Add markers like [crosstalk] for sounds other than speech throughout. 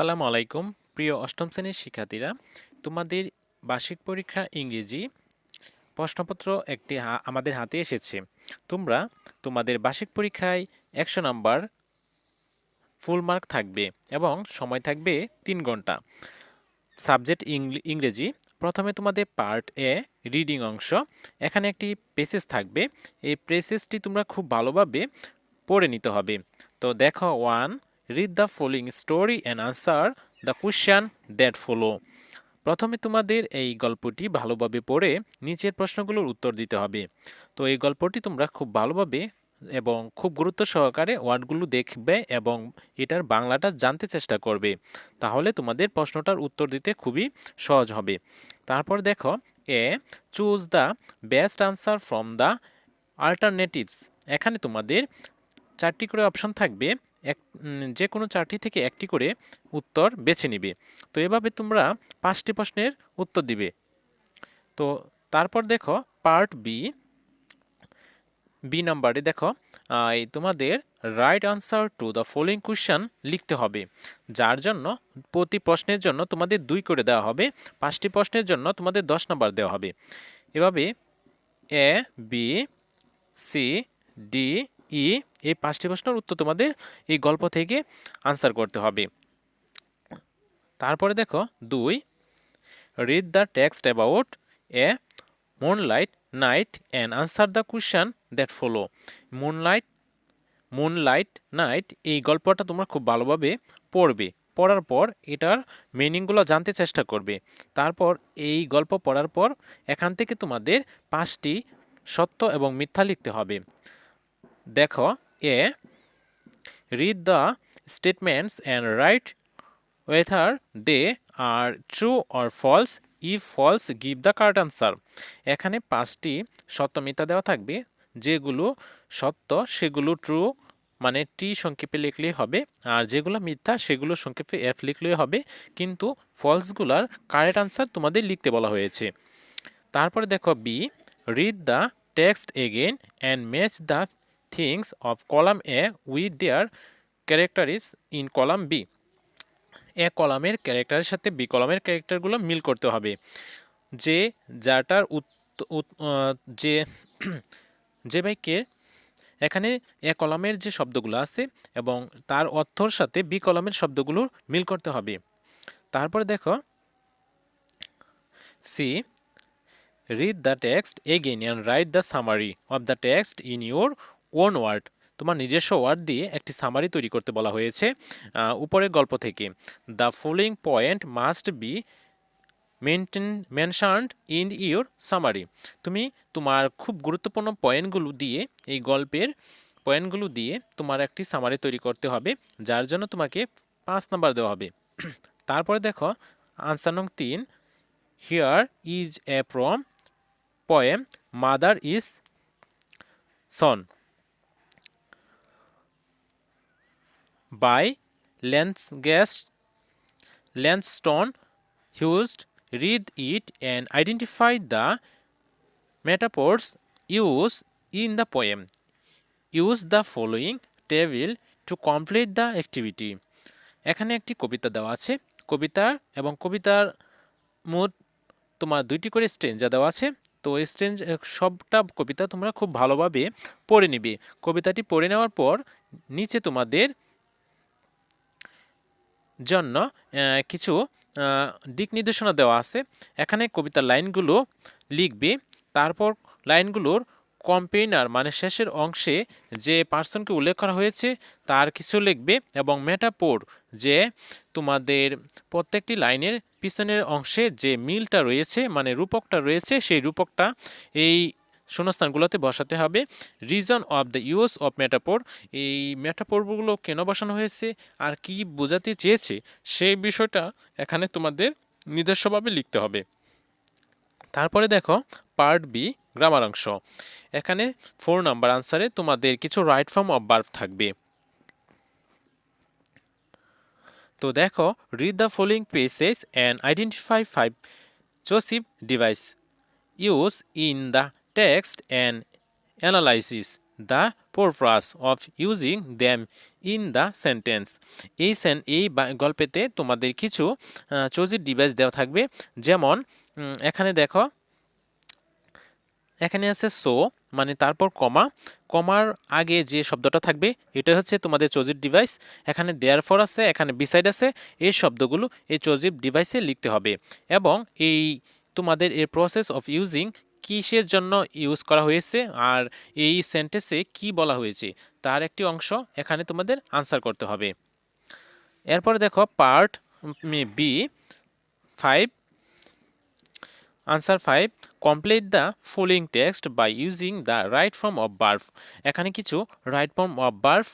আসসালামু আলাইকুম। প্রিয় অষ্টম শ্রেণির শিক্ষার্থীরা, তোমাদের বার্ষিক পরীক্ষা ইংরেজি প্রশ্নপত্র একটি আমাদের হাতে এসেছে। তোমরা তোমাদের বার্ষিক পরীক্ষায় একশো নাম্বার ফুল মার্ক থাকবে এবং সময় থাকবে তিন ঘণ্টা। সাবজেক্ট ইংরেজি, প্রথমে তোমাদের পার্ট এ রিডিং অংশ, এখানে একটি পেসেজ থাকবে। এই পেসেজটি তোমরা খুব ভালোভাবে পড়ে নিতে হবে। তো দেখো one read the following story and answer the question that follow প্রথমে তোমাদের এই গল্পটি ভালোভাবে পড়ে নিচের প্রশ্নগুলোর উত্তর দিতে হবে। তো এই গল্পটি তোমরা খুব ভালোভাবে এবং খুব গুরুত্ব সহকারে ওয়ার্ডগুলো দেখবে এবং এটার বাংলাটা জানতে চেষ্টা করবে। তাহলে তোমাদের প্রশ্নটার উত্তর দিতে খুবই সহজ হবে। তারপর দেখো, A choose the best answer from the alternatives এখানে তোমাদের চারটি করে অপশন থাকবে। এক যে কোনো চারটি থেকে একটি করে উত্তর বেছে নিবে। তো এভাবে তোমরা পাঁচটি প্রশ্নের উত্তর দিবে। তো তারপর দেখো পার্ট বি বি নাম্বারে দেখো তোমাদের write answer to the following question লিখতে হবে। যার জন্য প্রতি প্রশ্নের জন্য তোমাদের দুই করে দেওয়া হবে, পাঁচটি প্রশ্নের জন্য তোমাদের দশ নাম্বার দেওয়া হবে। এভাবে A, B, C, D E এই পাঁচটি প্রশ্নের উত্তর তোমাদের এই গল্প থেকে আনসার করতে হবে। তারপরে দেখো, দুই read the text about a moonlight night and answer the question that follow moonlight moonlight night এই গল্পটা তোমরা খুব ভালোভাবে পড়বে। পড়ার পর এটার মিনিংগুলো জানতে চেষ্টা করবে। তারপর এই গল্প পড়ার পর এখান থেকে তোমাদের পাঁচটি সত্য এবং মিথ্যা লিখতে হবে। দেখো, A read the statements and write whether they are true or false. If false, give the correct answer. এখানে পাঁচটি সত্য মিথ্যা দেওয়া থাকবে। যেগুলো সত্য, সেগুলো ট্রু মানে টি সংক্ষেপে লিখলেই হবে। আর যেগুলো মিথ্যা, সেগুলো সংক্ষেপে এফ লিখলেই হবে। কিন্তু ফলসগুলার কারেক্ট আনসার তোমাদের লিখতে বলা হয়েছে। তারপরে দেখো B read the text again and match the things of column A with their characteristics in column B A কলামের ক্যারেক্টারের সাথে বি কলামের ক্যারেক্টারগুলো মিল করতে হবে। যে যাটার যে যে বাইকে এখানে এ কলামের যে শব্দগুলো আছে এবং তার অর্থর সাথে বি কলামের শব্দগুলো মিল করতে হবে। তারপরে দেখো C read the text again and write the summary of the text in your own word? তোমার নিজস্ব ওয়ার্ড দিয়ে একটি সামারি তৈরি করতে বলা হয়েছে উপরের গল্প থেকে। The following point must be maintain mentioned in your summary তুমি তোমার খুব গুরুত্বপূর্ণ পয়েন্টগুলো দিয়ে, এই গল্পের পয়েন্টগুলো দিয়ে তোমার একটি সামারি তৈরি করতে হবে, যার জন্য তোমাকে পাঁচ নাম্বার দেওয়া হবে। [clears throat] তারপরে দেখো আনসার নং তিন here is a prom poem mother is son by Lansgast Lansstone used read it and identify the metaphors used in the poem. Use the following table to complete the activity. এখানে একটি কবিতা দেওয়া আছে কবিতা এবং কবিতার মোট তোমার দুইটি করে স্টেঞ্জা দেওয়া আছে তো এই স্টেঞ্জ সবটা কবিতা তোমরা খুব ভালোভাবে পড়ে নিবে কবিতাটি পড়ে নেওয়ার পর নিচে তোমাদের জন্য কিছু দিক নির্দেশনা দেওয়া আছে। এখানে কবিতার লাইনগুলো লিখবে, তারপর লাইনগুলোর কম্পেইনার মানে শেষের অংশে যে পার্সনকে উল্লেখ করা হয়েছে, তার কিছু লিখবে এবং মেটাপোর যে তোমাদের প্রত্যেকটি লাইনের পিছনের অংশে যে মিলটা রয়েছে মানে রূপকটা রয়েছে, সেই রূপকটা এই শূন্যস্থানগুলোতে বসাতে হবে। Reason of the use of metaphor এই মেটাপোরগুলো কেন বসানো হয়েছে আর কি বোঝাতে চেয়েছে সেই বিষয়টা এখানে তোমাদের নিজস্বভাবে লিখতে হবে। তারপরে দেখো পার্ট বি গ্রামার অংশ। এখানে ফোর নাম্বার আনসারে তোমাদের কিছু রাইট ফর্ম অফ বার্ব থাকবে। তো দেখো read the following passages and identify five cohesive device use in the text and analysis the purpose of using them in the sentence এই এই গল্পেতে তোমাদের কিছু চৌজির ডিভাইস দেওয়া থাকবে। যেমন এখানে দেখো, এখানে আছে সো মানে তারপর কমা কমার আগে যে শব্দটা থাকবে এটা হচ্ছে তোমাদের চজিব ডিভাইস এখানে দেয়ার ফর আছে, এখানে বিসাইড আছে, এই শব্দগুলো এই চজিব ডিভাইসে লিখতে হবে। এবং এই তোমাদের এর প্রসেস অফ ইউজিং কিসের জন্য ইউজ করা হয়েছে আর এই সেন্টেন্সে কি বলা হয়েছে তার একটি অংশ এখানে তোমাদের আনসার করতে হবে। এরপরে দেখো part B five answer five complete the following text by using the right form of verb এখানে কিছু রাইট ফর্ম অফ বার্ফ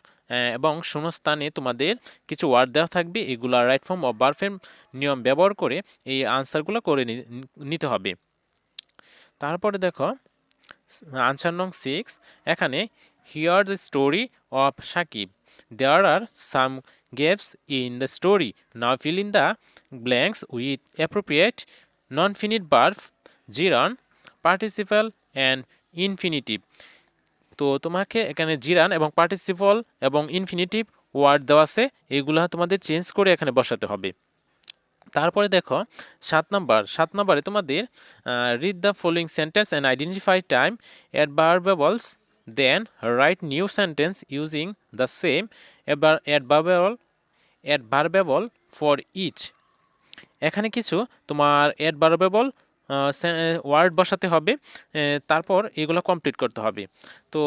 এবং শূন্যস্থানে তোমাদের কিছু ওয়ার্ড দেওয়া থাকবে। এগুলো রাইট ফর্ম অফ বার্ফের নিয়ম ব্যবহার করে এই আনসারগুলো করে নিতে হবে। তারপরে দেখো আনসার নং সিক্স এখানে here the story of Sakib. There are some gaps in the story now fill in the blanks with appropriate non finite verb gerund participle and infinitive তো তোমাকে এখানে জিরান এবং পার্টিসিপল এবং ইনফিনিটিভ ওয়ার্ড দেওয়া আছে, এগুলো তোমাদের চেঞ্জ করে এখানে বসাতে হবে। তারপরে দেখো, সাত নাম্বার, সাত নাম্বারে তোমাদের read the following sentence and identify time adverbials then write new sentence using the same এবার adverbial adverbial for each এখানে কিছু তোমার অ্যাড বারবেবল ওয়ার্ড বসাতে হবে তারপর এগুলো কমপ্লিট করতে হবে। তো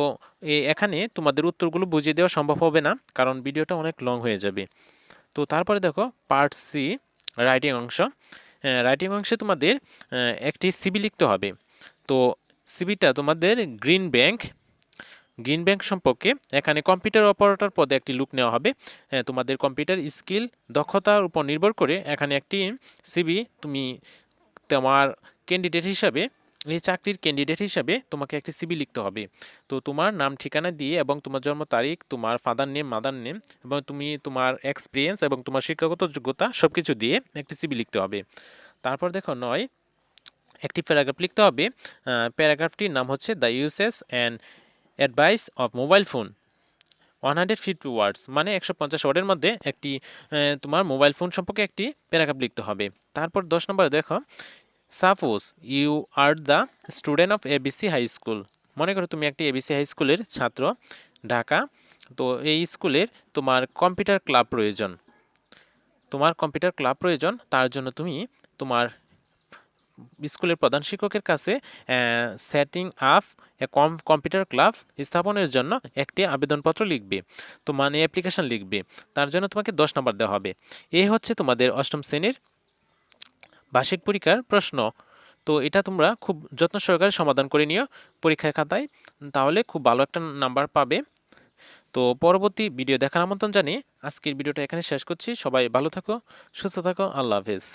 এখানে তোমাদের উত্তরগুলো বুঝিয়ে দেওয়া সম্ভব হবে না, কারণ ভিডিওটা অনেক লং হয়ে যাবে। তো তারপরে দেখো পার্ট সি রাইটিং অংশ। রাইটিং অংশে তোমাদের একটি সিবি লিখতে হবে। তো সিবিটা তোমাদের গ্রিন ব্যাংক গ্রিন ব্যাংক সম্পর্কে এখানে কম্পিউটার অপারেটর পদে একটি লুক নেওয়া হবে। তোমাদের কম্পিউটার স্কিল দক্ষতার উপর নির্ভর করে এখানে একটি সিবি তুমি তোমার ক্যান্ডিডেট হিসাবে এই চাকরির ক্যান্ডিডেট হিসাবে তোমাকে একটি সিবি লিখতে হবে। তো তোমার নাম, ঠিকানা দিয়ে এবং তোমার জন্ম তারিখ, তোমার ফাদার নেম মাদার নেম এবং তুমি তোমার এক্সপিরিয়েন্স এবং তোমার শিক্ষাগত যোগ্যতা সব কিছু দিয়ে একটি সিবি লিখতে হবে। তারপর দেখো নয়, একটি প্যারাগ্রাফ লিখতে হবে। প্যারাগ্রাফটির নাম হচ্ছে the uses and advice of mobile phone one hundred fifty words মানে একশো পঞ্চাশ ওয়ার্ডের মধ্যে একটি তোমার মোবাইল ফোন সম্পর্কে একটি প্যারাগ্রাফ লিখতে হবে। তারপর দশ নম্বরে দেখো suppose you are the student of ABC high school. মনে করো তুমি একটি এবিসি হাই স্কুলের ছাত্র, ঢাকা। তো এই স্কুলের তোমার কম্পিউটার ক্লাব প্রয়োজন। তোমার কম্পিউটার ক্লাব প্রয়োজন, তার জন্য তুমি তোমার স্কুলের প্রধান শিক্ষকের কাছে setting up a com computer club স্থাপনের জন্য একটি আবেদনপত্র লিখবে। তো মানে অ্যাপ্লিকেশন লিখবে। তার জন্য তোমাকে দশ নম্বর দেওয়া হবে। এই হচ্ছে তোমাদের অষ্টম শ্রেণির বার্ষিক পরীক্ষার প্রশ্ন। তো এটা তোমরা খুব যত্ন সহকারে সমাধান করে নিও পরীক্ষার খাতায়, তাহলে খুব ভালো একটা নাম্বার পাবে। তো পরবর্তী ভিডিও দেখার আমন্ত্রণ জানিয়ে আজকের ভিডিওটা এখানে শেষ করছি। সবাই ভালো থাকো, সুস্থ থাকো, আল্লাহ হাফেজ।